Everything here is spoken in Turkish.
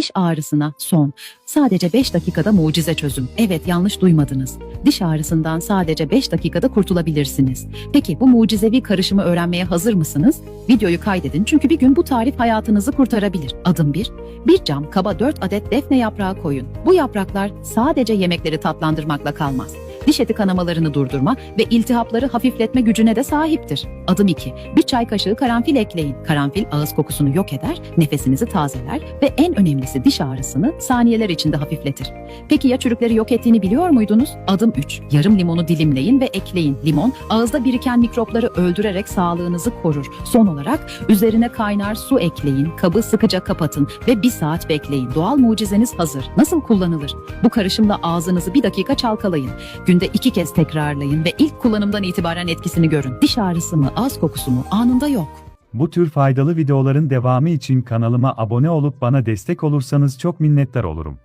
Diş ağrısına son. Sadece 5 dakikada mucize çözüm. Evet yanlış duymadınız. Diş ağrısından sadece 5 dakikada kurtulabilirsiniz. Peki bu mucizevi karışımı öğrenmeye hazır mısınız? Videoyu kaydedin çünkü bir gün bu tarif hayatınızı kurtarabilir. Adım 1. Bir cam kaba 4 adet defne yaprağı koyun. Bu yapraklar sadece yemekleri tatlandırmakla kalmaz. Diş eti kanamalarını durdurma ve iltihapları hafifletme gücüne de sahiptir. Adım 2. Bir çay kaşığı karanfil ekleyin. Karanfil ağız kokusunu yok eder, nefesinizi tazeler ve en önemlisi diş ağrısını saniyeler içinde hafifletir. Peki ya çürükleri yok ettiğini biliyor muydunuz? Adım 3. Yarım limonu dilimleyin ve ekleyin. Limon ağızda biriken mikropları öldürerek sağlığınızı korur. Son olarak üzerine kaynar su ekleyin, kabı sıkıca kapatın ve bir saat bekleyin. Doğal mucizeniz hazır. Nasıl kullanılır? Bu karışımla ağzınızı bir dakika çalkalayın. Günde iki kez tekrarlayın ve ilk kullanımdan itibaren etkisini görün. Diş ağrısı mı, ağız kokusu mu anında yok. Bu tür faydalı videoların devamı için kanalıma abone olup bana destek olursanız çok minnettar olurum.